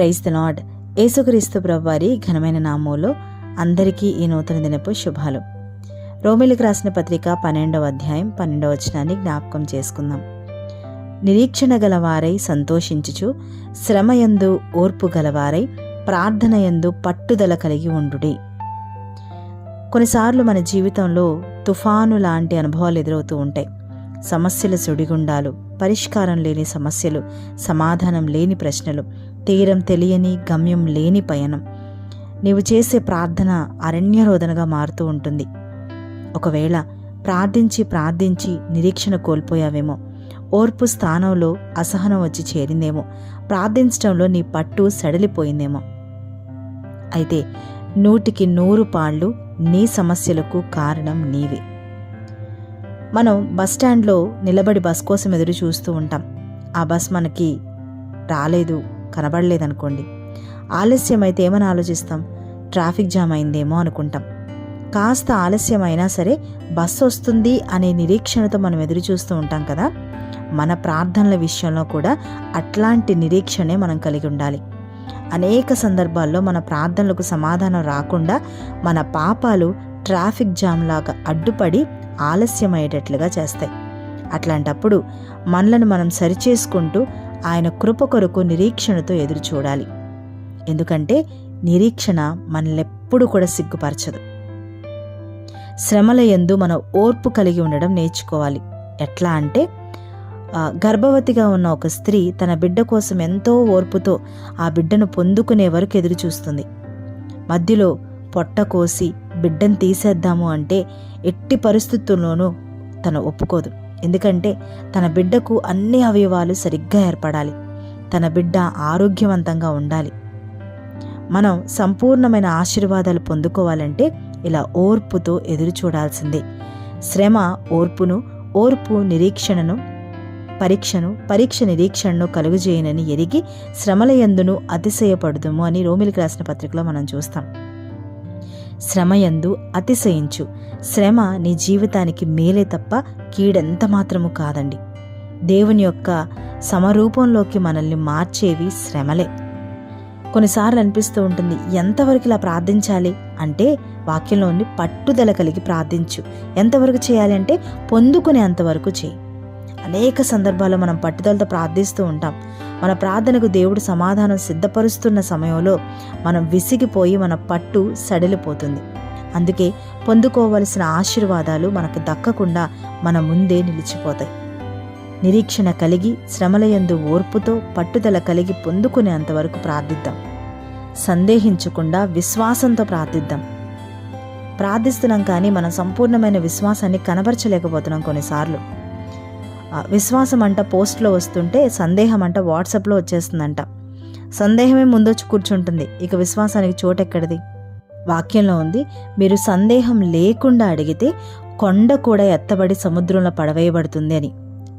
Praise the lord యేసుక్రీస్తు ప్రభువారి ఘనమైన నామంలో అందరికీ ఈ నూతన దినపు శుభాలు. రోమిలికి రాసిన పత్రిక పన్నెండవ అధ్యాయం పన్నెండవ వచనాన్ని జ్ఞాపకం చేసుకుందాం. నిరీక్షణ గలవారై సంతోషించుచు శ్రమయందు ఓర్పు గలవారై ప్రార్థనయందు పట్టుదల కలిగి ఉండుడి. కొన్నిసార్లు మన జీవితంలో తుఫాను లాంటి అనుభవాలు ఎదురవుతూ ఉంటాయి. సమస్యల సుడిగుండాలు పరిష్కారం లేని సమస్యలు సమాధానం లేని ప్రశ్నలు తీరం తెలియని గమ్యం లేని పయనం. నీవు చేసే ప్రార్థన అరణ్యరోధనగా మారుతూ ఉంటుంది. ఒకవేళ ప్రార్థించి ప్రార్థించి నిరీక్షణ కోల్పోయావేమో ఓర్పు స్థానంలో అసహనం వచ్చి చేరిందేమో ప్రార్థించడంలో నీ పట్టు సడలిపోయిందేమో. అయితే నూటికి నూరు పాళ్ళు నీ సమస్యలకు కారణం నీవే. మనం బస్ స్టాండ్లో నిలబడి బస్ కోసం ఎదురు చూస్తూ ఉంటాం. ఆ బస్ మనకి రాలేదు. కనబడలేదనుకోండి. ఆలస్యం అయితే ఏమని ఆలోచిస్తాం? ట్రాఫిక్ జామ్ అయిందేమో అనుకుంటాం. కాస్త ఆలస్యం అయినా సరే బస్సు వస్తుంది అనే నిరీక్షణతో మనం ఎదురు చూస్తూ ఉంటాం కదా? మన ప్రార్థనల విషయంలో కూడా అట్లాంటి నిరీక్షణే మనం కలిగి ఉండాలి. అనేక సందర్భాల్లో మన ప్రార్థనలకు సమాధానం రాకుండా మన పాపాలు ట్రాఫిక్ జామ్ లాగా అడ్డుపడి ఆలస్యమయ్యేటట్లుగా చేస్తాయి. అట్లాంటప్పుడు మనలను మనం సరిచేసుకుంటూ ఆయన కృప కొరకు నిరీక్షణతో ఎదురు చూడాలి ఎందుకంటే నిరీక్షణ మనల్నెప్పుడు కూడా సిగ్గుపరచదు. శ్రమల ఎందు మన ఓర్పు కలిగి ఉండడం నేర్చుకోవాలి. ఎట్లా అంటే గర్భవతిగా ఉన్న ఒక స్త్రీ తన బిడ్డ కోసం ఎంతో ఓర్పుతో ఆ బిడ్డను పొందుకునే వరకు ఎదురు చూస్తుంది మధ్యలో పొట్ట కోసి బిడ్డను తీసేద్దాము అంటే ఎట్టి పరిస్థితుల్లోనూ తను ఒప్పుకోదు. ఎందుకంటే తన బిడ్డకు అన్ని అవయవాలు సరిగ్గా ఏర్పడాలి. తన బిడ్డ ఆరోగ్యవంతంగా ఉండాలి. మనం సంపూర్ణమైన ఆశీర్వాదాలు పొందుకోవాలంటే ఇలా ఓర్పుతో ఎదురు చూడాల్సిందే. శ్రమ ఓర్పును ఓర్పు నిరీక్షణను పరీక్షను పరీక్ష నిరీక్షణను కలుగుజేయనని ఎరిగి శ్రమల ఎందును అతిశయపడుదుము అని రోమిలికి రాసిన పత్రికలో మనం చూస్తాం. శ్రమయందు అతిశయించు. శ్రమ నీ జీవితానికి మేలే తప్ప కీడెంత మాత్రము కాదండి. దేవుని యొక్క సమరూపంలోకి మనల్ని మార్చేవి శ్రమలే. కొన్నిసార్లు అనిపిస్తూ ఉంటుంది ఎంతవరకు ఇలా ప్రార్థించాలి? అంటే వాక్యంలోని పట్టుదల కలిగి ప్రార్థించు. ఎంతవరకు చేయాలి అంటే పొందుకునే అంతవరకు చేయి. అనేక సందర్భాల్లో మనం పట్టుదలతో ప్రార్థిస్తూ ఉంటాం. మన ప్రార్థనకు దేవుడు సమాధానం సిద్ధపరుస్తున్న సమయంలో మనం విసిగిపోయి మన పట్టు సడిలిపోతుంది. అందుకే పొందుకోవలసిన ఆశీర్వాదాలు మనకు దక్కకుండా మన ముందే నిలిచిపోతాయి. నిరీక్షణ కలిగి శ్రమలయందు ఓర్పుతో పట్టుదల కలిగి పొందుకునేంతవరకు ప్రార్థిద్దాం. సందేహించకుండా విశ్వాసంతో ప్రార్థిద్దాం. ప్రార్థిస్తున్నాం కానీ మనం సంపూర్ణమైన విశ్వాసాన్ని కనబరచలేకపోతున్నాం కొన్నిసార్లు. విశ్వాసం అంట పోస్ట్లో వస్తుంటే సందేహం అంట వాట్సాప్లో వచ్చేస్తుందంట. సందేహమే ముందొచ్చి కూర్చుంటుంది. ఇక విశ్వాసానికి చోటెక్కడిది? వాక్యంలో ఉంది మీరు సందేహం లేకుండా అడిగితే కొండ కూడా ఎత్తబడి సముద్రంలో పడవేయబడుతుంది అని.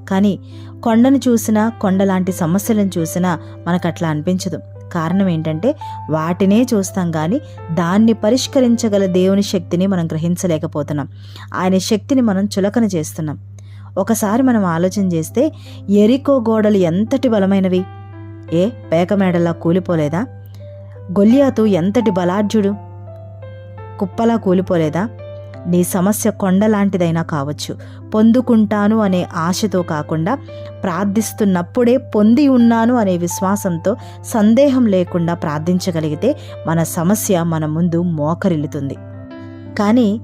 కానీ కొండను చూసినా కొండ లాంటి సమస్యలను చూసినా మనకు అట్లా అనిపించదు. కారణం ఏంటంటే వాటినే చూస్తాం కానీ దాన్ని పరిష్కరించగల దేవుని శక్తిని మనం గ్రహించలేకపోతున్నాం. ఆయన శక్తిని మనం చులకన చేస్తున్నాం. ఒకసారి మనం ఆలోచన చేస్తే ఎరికో గోడలు ఎంతటి బలమైనవి? ఏ పేకమేడలా కూలిపోలేదా? గొల్లియాతు ఎంతటి బలాఢ్యుడు? కుప్పలా కూలిపోలేదా? నీ సమస్య కొండలాంటిదైనా కావచ్చు. పొందుకుంటాను అనే ఆశతో కాకుండా ప్రార్థిస్తున్నప్పుడే పొంది ఉన్నాను అనే విశ్వాసంతో సందేహం లేకుండా ప్రార్థించగలిగితే మన సమస్య మన ముందు మోకరిల్లుతుంది. కానీ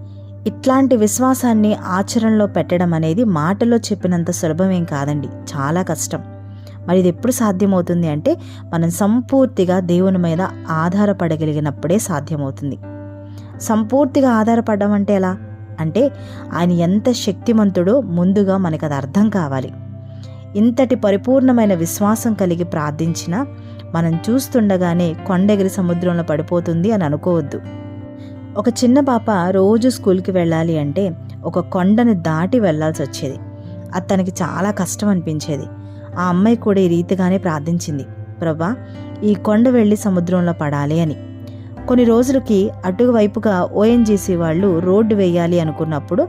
ఇట్లాంటి విశ్వాసాన్ని ఆచరణలో పెట్టడం అనేది మాటలో చెప్పినంత సులభమేం కాదండి. చాలా కష్టం. మరి ఇది ఎప్పుడు సాధ్యమవుతుంది అంటే మనం సంపూర్తిగా దేవుని మీద ఆధారపడగలిగినప్పుడే సాధ్యమవుతుంది. సంపూర్తిగా ఆధారపడడం అంటే ఎలా? అంటే ఆయన ఎంత శక్తిమంతుడో ముందుగా మనకు అది అర్థం కావాలి. ఇంతటి పరిపూర్ణమైన విశ్వాసం కలిగి ప్రార్థించినా మనం చూస్తుండగానే కొండెగిరి సముద్రంలో పడిపోతుంది అని అనుకోవద్దు. ఒక చిన్న పాప రోజు స్కూల్కి వెళ్ళాలి అంటే ఒక కొండను దాటి వెళ్ళాల్సి వచ్చేది. అది తనకి చాలా కష్టం అనిపించేది. ఆ అమ్మాయి కూడా ఈ రీతిగానే ప్రార్థించింది. ప్రభా ఈ కొండ వెళ్ళి సముద్రంలో పడాలి అని. కొన్ని రోజులకి అటువైపుగా ఓఎన్జీసీ వాళ్ళు రోడ్డు వేయాలి అనుకున్నప్పుడు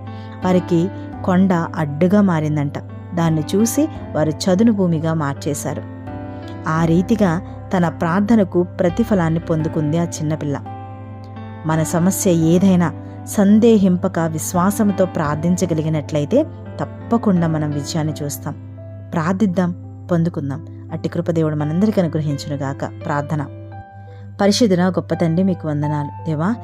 వారికి కొండ అడ్డుగా మారిందంట. దాన్ని చూసి వారు చదును భూమిగా మార్చేశారు. ఆ రీతిగా తన ప్రార్థనకు ప్రతిఫలాన్ని పొందుకుంది ఆ చిన్నపిల్ల. మన సమస్య ఏదైనా సందేహింపక విశ్వాసంతో ప్రార్థించగలిగినట్లయితే తప్పకుండా మనం విజయాన్ని చూస్తాం. ప్రార్థిద్దాం పొందుకుందాం. అట్టి కృపదేవుడు మనందరికీ అనుగ్రహించునుగాక. ప్రార్థన. పరిశుద్ధున గొప్ప తండ్రి మీకు వందనాలు. దేవా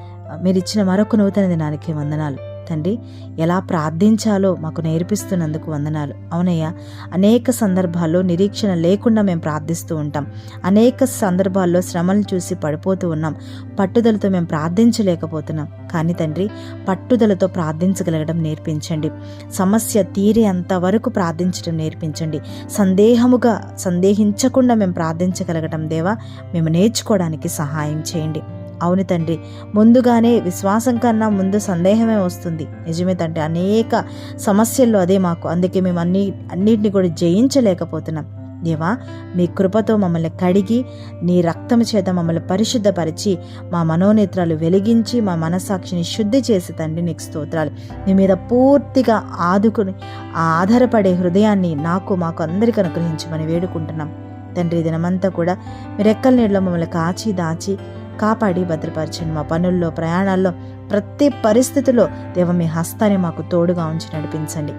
మీరు ఇచ్చిన మరొక నూతన దినానికి వందనాలు. తండ్రి ఎలా ప్రార్థించాలో మాకు నేర్పిస్తున్నందుకు వందనాలు. అవునయ్యా అనేక సందర్భాల్లో నిరీక్షణ లేకుండా మేము ప్రార్థిస్తూ ఉంటాం. అనేక సందర్భాల్లో శ్రమలు చూసి పడిపోతూ ఉన్నాం. పట్టుదలతో మేము ప్రార్థించలేకపోతున్నాం. కానీ తండ్రి పట్టుదలతో ప్రార్థించగలగడం నేర్పించండి. సమస్య తీరే అంతవరకు ప్రార్థించడం నేర్పించండి. సందేహముగా సందేహించకుండా మేము ప్రార్థించగలగడం దేవా మేము నేర్చుకోవడానికి సహాయం చేయండి. అవును తండ్రి. ముందుగానే విశ్వాసం కన్నా ముందు సందేహమే వస్తుంది. నిజమే తండ్రి. అనేక సమస్యల్లో అదే మాకు. అందుకే మేము అన్ని అన్నిటిని కూడా జయించలేకపోతున్నాం. దేవా మీ కృపతో మమ్మల్ని కడిగి నీ రక్తం చేత మమ్మల్ని పరిశుద్ధపరిచి మా మనోనేత్రాలు వెలిగించి మా మనస్సాక్షిని శుద్ధి చేసి తండ్రి నీకు స్తోత్రాలు. నీ మీద పూర్తిగా ఆదుకుని ఆధారపడే హృదయాన్ని నాకు మాకు అందరికీ అనుగ్రహించమని వేడుకుంటున్నాం. తండ్రి దినమంతా కూడా మీరు ఎక్కల నీళ్ళలో మమ్మల్ని కాచి దాచి కాపాడి భద్రపరచండి మా పనుల్లో ప్రయాణాల్లో ప్రతి పరిస్థితిలో దేవ మీ హస్తాన్ని మాకు తోడుగా ఉంచి నడిపించండి.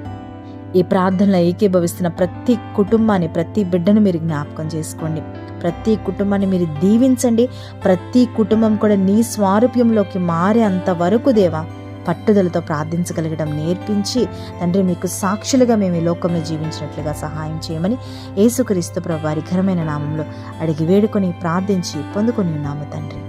ఈ ప్రార్థనలో ఏకీభవిస్తున్న ప్రతి కుటుంబాన్ని ప్రతి బిడ్డను మీరు జ్ఞాపకం చేసుకోండి. ప్రతి కుటుంబాన్ని మీరు దీవించండి. ప్రతి కుటుంబం కూడా నీ స్వారూప్యంలోకి మారే అంతవరకు దేవా పట్టుదలతో ప్రార్థించగలగడం నేర్పించి తండ్రి మీకు సాక్షులుగా మేము ఈ లోకంలో జీవించినట్లుగా సహాయం చేయమని యేసుక్రీస్తు ప్రభు వారి ఘనమైన నామంలో అడిగి వేడుకొని ప్రార్థించి పొందుకొని ఉన్నాము తండ్రి.